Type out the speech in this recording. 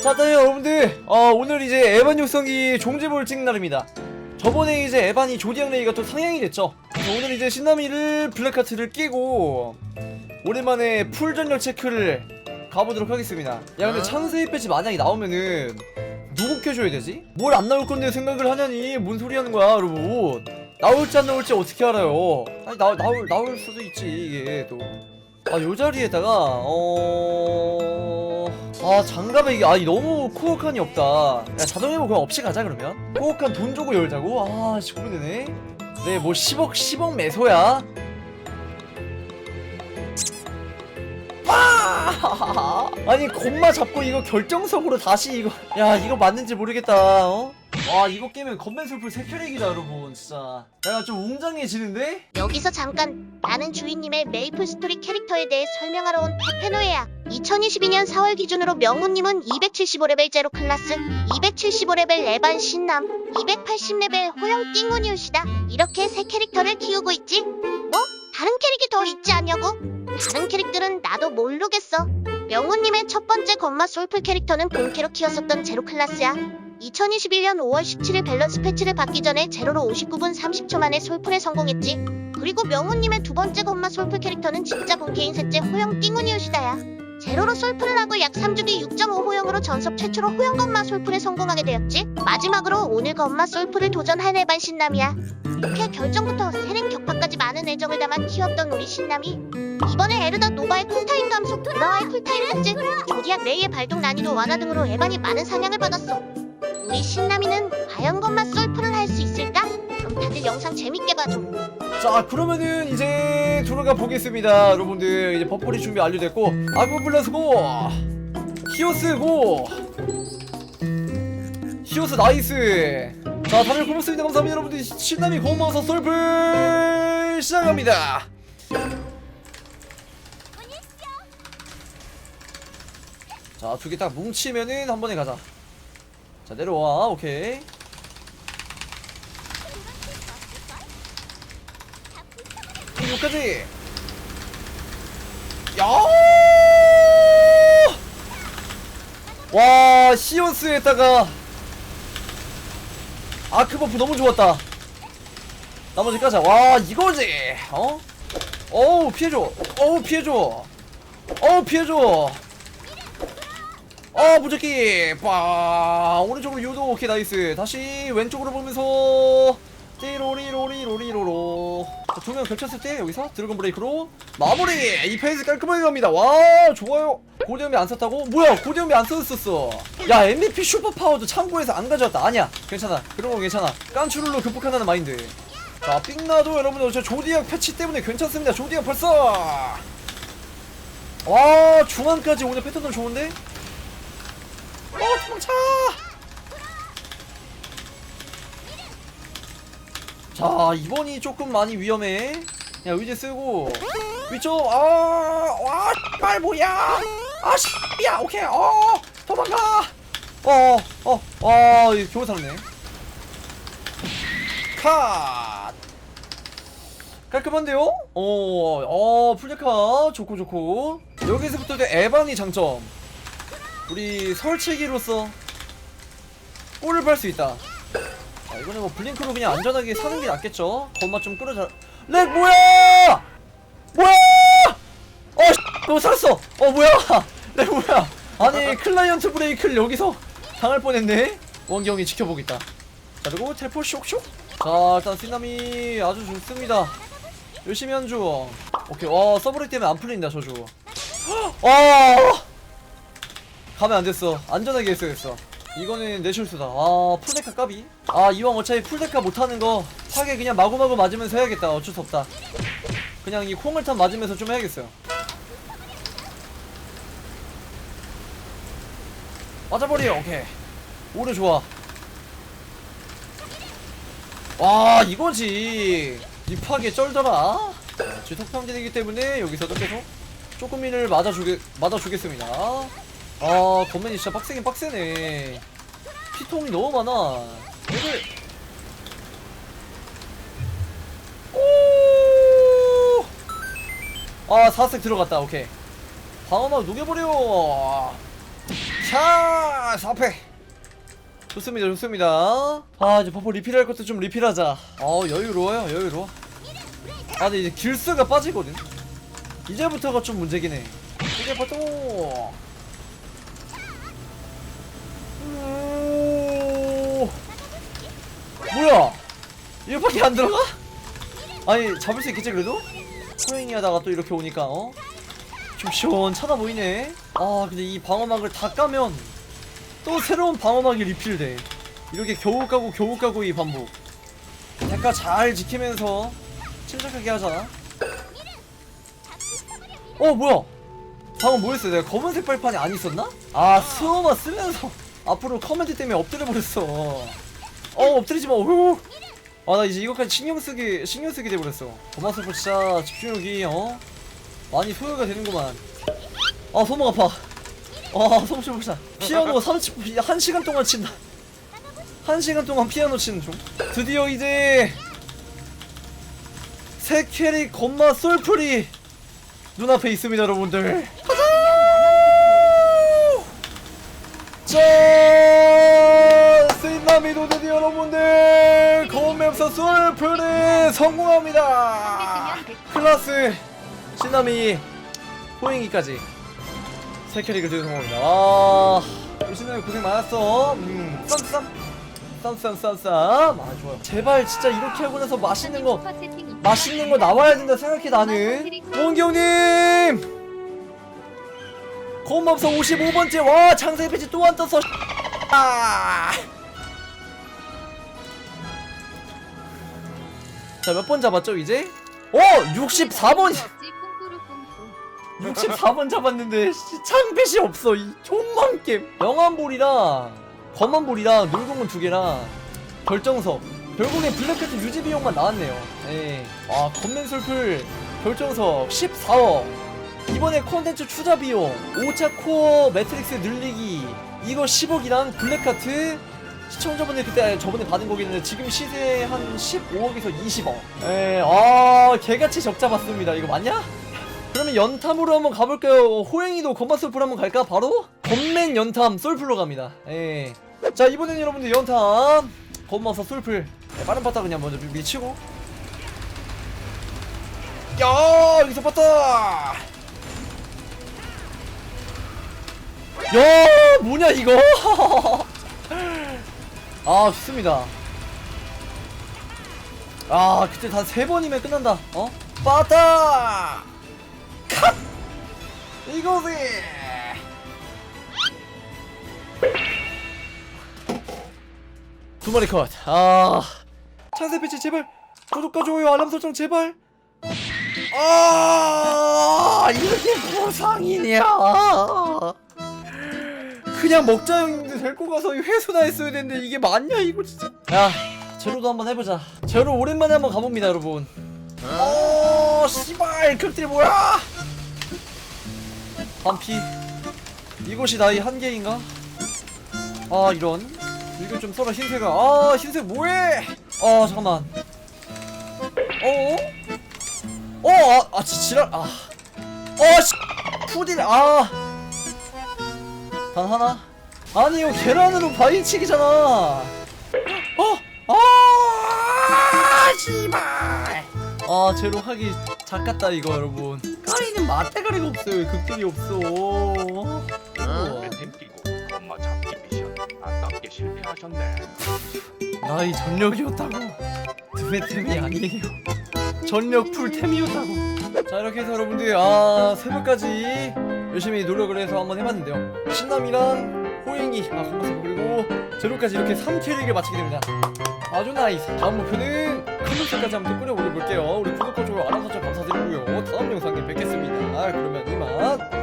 자, 네, 여러분들. 어, 오늘 이제 에반 육성기 종지부를 찍는 날입니다. 저번에 이제 에반이 조디앙 레이가 또 상향이 됐죠. 그래서 오늘 이제 신나미를 블랙카트를 끼고 오랜만에 풀 전력 체크를 가보도록 하겠습니다. 야, 근데 찬스의 배치 만약에 나오면은 누구 켜줘야 되지? 뭘 안 나올 건데 생각을 하냐니? 뭔 소리 하는 거야, 여러분? 나올지 안 나올지 어떻게 알아요? 아니, 나, 나올, 나올 수도 있지, 이게 또. 아, 요 자리에다가, 어. 아, 장갑에 이게, 아, 이 너무 코어칸이 없다. 야, 자동회복 그냥 없이 가자, 그러면? 코어칸 돈 주고 열자고? 아, 씨, 고민되네. 네, 뭐 10억, 10억 매소야? 아! 아니 겁마 잡고 이거 결정석으로 다시 이거 야 이거 맞는지 모르겠다 어? 와 이거 깨면 건맨술풀 세큐릭이다 여러분 진짜 내가 좀 웅장해지는데? 여기서 잠깐 나는 주인님의 메이플 스토리 캐릭터에 대해 설명하러 온 페페노예야 2022년 4월 기준으로 명훈님은 275레벨 제로 클라스 275레벨 에반 신남 280레벨 호영 띵우니우시다 이렇게 세 캐릭터를 키우고 있지 뭐? 다른 캐릭이 더 있지 않냐고? 다른 캐릭들은 나도 모르겠어 명훈님의 첫 번째 건마 솔플 캐릭터는 본캐로 키웠었던 제로 클라스야 2021년 5월 17일 밸런스 패치를 받기 전에 제로로 59분 30초 만에 솔플에 성공했지 그리고 명훈님의 두 번째 건마 솔플 캐릭터는 진짜 본캐인 셋째 호영 띵우니우시다야. 제로로 솔플을 하고 약 3주 뒤 6.5 호영으로 전섭 최초로 호영 건마 솔플에 성공하게 되었지. 마지막으로 오늘 건마 솔플을 도전할 에반 신남이야. 이렇게 결정부터 세랭 격파까지 많은 애정을 담아 키웠던 우리 신남이 이번에 에르더 노바의 쿨타임 감속 도라와의 쿨타임 삭제 조디악 레이의 발동 난이도 완화 등으로 에반이 많은 상향을 받았어. 우리 신남이는 과연 건마 솔플을 할수 있을까? 그럼 다들 영상 재밌게 봐줘. 자 그러면은 이제 들어가 보겠습니다. 여러분들 이제 버퍼리 준비 완료됐고 아그블러스 고 히오스 고! 히오스 나이스! 자 다들 고맙습니다. 감사합니다 여러분들. 신남이 고마워서 솔플 시작합니다. 자 두 개 딱 뭉치면은 한 번에 가자 자 내려와. 오케이. 여기까지. 야! 와 시오스에다가 아크버프 너무 좋았다. 나머지 까자. 와 이거지! 어? 어우 피해줘. 어우 피해줘. 어우 피해줘 어 무적기. 빠 오른쪽으로 유도 오케이 나이스. 다시 왼쪽으로 보면서 띠로리로리로리로로. 두명 겹쳤을 때 여기서 드래곤 브레이크로 마무리. 이 페이지 깔끔하게 갑니다. 와 좋아요. 고대음이 안 썼다고? 뭐야 고대음이 안 썼었어. 야 MVP 슈퍼파워도 참고해서 안 가져왔다. 아니야 괜찮아. 그런 거 괜찮아. 깐추룰로 극복한다는 마인드. 자 삥나도 여러분들 저 조디악 패치 때문에 괜찮습니다. 조디악 벌써. 와 중앙까지 오늘 패턴도 좋은데 어 도망쳐! 자 이번이 조금 많이 위험해. 야 의지 쓰고. 위쪽 아와 빨 뭐야! 아 씨야 오케이 어 도망가! 어어 어 겨우 살았네. 컷! 깔끔한데요? 어, 어, 풀데카 좋고 좋고. 여기서부터 이제 에반이 장점 우리 설치기로서 골을 밟을 수 있다 아, 이거는 뭐 블링크로 그냥 안전하게 사는 게 낫겠죠? 겉맛 좀 끌어자. 렉 뭐야? 뭐야? 어, 씨, 너 살았어. 어 뭐야? 렉 뭐야? 아니 클라이언트 브레이크를 여기서 당할 뻔했네. 원경이 지켜보겠다. 자 그리고 텔포 쇽쇽. 자 일단 신남이 아주 좋습니다. 열심히 한 중. 오케이. 와 서브레이 때문에 안 풀린다 저주. 아 가면 안 됐어. 안전하게 했어야겠어. 이거는 내 실수다. 아, 풀데카 까비. 아, 이왕 어차피 풀데카 못하는 거 파괴 그냥 마구마구 맞으면서 해야겠다. 어쩔 수 없다. 그냥 이 콩을 탄 맞으면서 좀 해야겠어요. 맞아버려. 오케이. 오래 좋아. 와, 이거지. 이 파괴 쩔더라. 지속평진이기 때문에 여기서도 계속 조금이를 맞아주게, 맞아주겠습니다. 아 건맨이 진짜 빡세긴 빡세네. 피통이 너무 많아. 얘들 오아 4색 들어갔다. 오케이. 방어막 녹여버려. 자 4패. 좋습니다 좋습니다. 아 이제 버퍼 리필할 것도 좀 리필하자. 어 여유로워요 여유로워. 아 근데 이제 길스가 빠지거든. 이제부터가 좀 문제긴 해. 이제부터 오 뭐야 이거밖에 안 들어가? 아니 잡을 수 있겠지 그래도? 호행이 하다가 또 이렇게 오니까 어? 좀 시원찮아 보이네 아 근데 이 방어막을 다 까면 또 새로운 방어막이 리필돼 이렇게 겨우 까고 겨우 까고 이 반복 대가 잘 지키면서 침착하게 하자 어 뭐야 방금 뭐였어 내가 검은색 발판이 안 있었나? 아 스워마 쓰면서 앞으로 커맨드 때문에 엎드려 버렸어. 어 엎드리지 마. 아나 이제 이거까지 신경 쓰기 신경 쓰게 돼 버렸어. 고마스프 진짜 집중력이 어? 많이 소요가 되는구만. 아 손목 아파. 아 손목 좀 보자. 피아노 30 1시간 동안 친다. 1시간 동안 피아노 치는 중. 드디어 이제 새 캐릭 건마 솔풀이 눈앞에 있습니다 여러분들 가 자짠 세인나미도 드디어 여러분들 검맵사 솔풀이 성공합니다. 클라스 신나미 호잉이까지 새 캐릭을 들고 성공합니다. 와 신나미 고생 많았어. 음 쌈쌈 쌈쌈쌈쌈. 아 좋아요. 제발 진짜 이렇게 하고 나서 맛있는 거 맛있는 거 나와야 된다 생각해 나는. 원경님 고맙소 55번째 와 창세 배지 또안 떴어 아. 자몇 번 잡았죠 이제? 어 64번 64번 잡았는데 씨, 창빛이 없어 이 존망 게임 영암볼이랑 검암볼이랑 놀공은 두 개랑 결정석 결국에 블랙캐트 유지 비용만 나왔네요 예. 아 검맨 솔플 결정석 14억 이번에 콘텐츠 투자 비용 5차 코어 매트릭스 늘리기 이거 10억이랑 블랙카트 시청자분들 그때 저번에 받은 한데 지금 시세 한 15억에서 20억 예, 아 개같이 적자 받습니다 이거 맞냐? 그러면 연탐으로 한번 가볼까요? 호행이도 건마 솔플 한번 갈까? 바로? 건맨 연탐 솔플로 갑니다 예. 자 이번엔 여러분들 연탐 건마서 솔플 예, 빠른 파타 그냥 먼저 미- 미치고 야 여기서 봤다 야 뭐냐 이거? 아 좋습니다. 아 그때 단 세 번이면 끝난다. 어? 빠따! 컷 이거지 두 마리 컷아. 찬세 배치 제발. 구독과 좋아요 알람 설정 제발. 아 이렇게 보상이냐 그냥 먹자 형님들 데리고 가서 회수나 했어야 되는데 이게 맞냐 이거 진짜. 야 제로도 한번 해보자. 제로 오랜만에 한번 가봅니다 여러분. 어 씨발 극딜 뭐야? 반피. 이것이 나의 한계인가? 아 이런. 이거 좀 써라 흰색아 아 흰색 뭐해? 아 잠깐만. 어어 어, 아, 아, 지, 지랄, 아. 어, 씨. 푸딜, 아. 단 하나? 아니, 이거 계란으로 바위치기잖아. 어, 아, 씨발. 아, 제로 하기 작같다, 이거, 여러분. 까리는 맛대가리가 없어요. 극딜이 없어. 어. 템 끼고 엄마 잡기 미션 아깝게 실패하셨네. 나의 전력이었다고. 드메템이 아니에요. 전력 풀템이었다고. 자 이렇게 해서 여러분들 아 새벽까지 열심히 노력을 해서 한번 해봤는데요. 신남이랑 호잉이 아 건강상 그리고 제로까지 이렇게 3캐릭을 마치게 됩니다. 아주 나이스. 다음 목표는 큰 목표까지 한번 끌어 올려볼게요. 우리 구독과 좋아요 알람 설정 감사드리고요. 다음 영상에 뵙겠습니다. 그러면 이만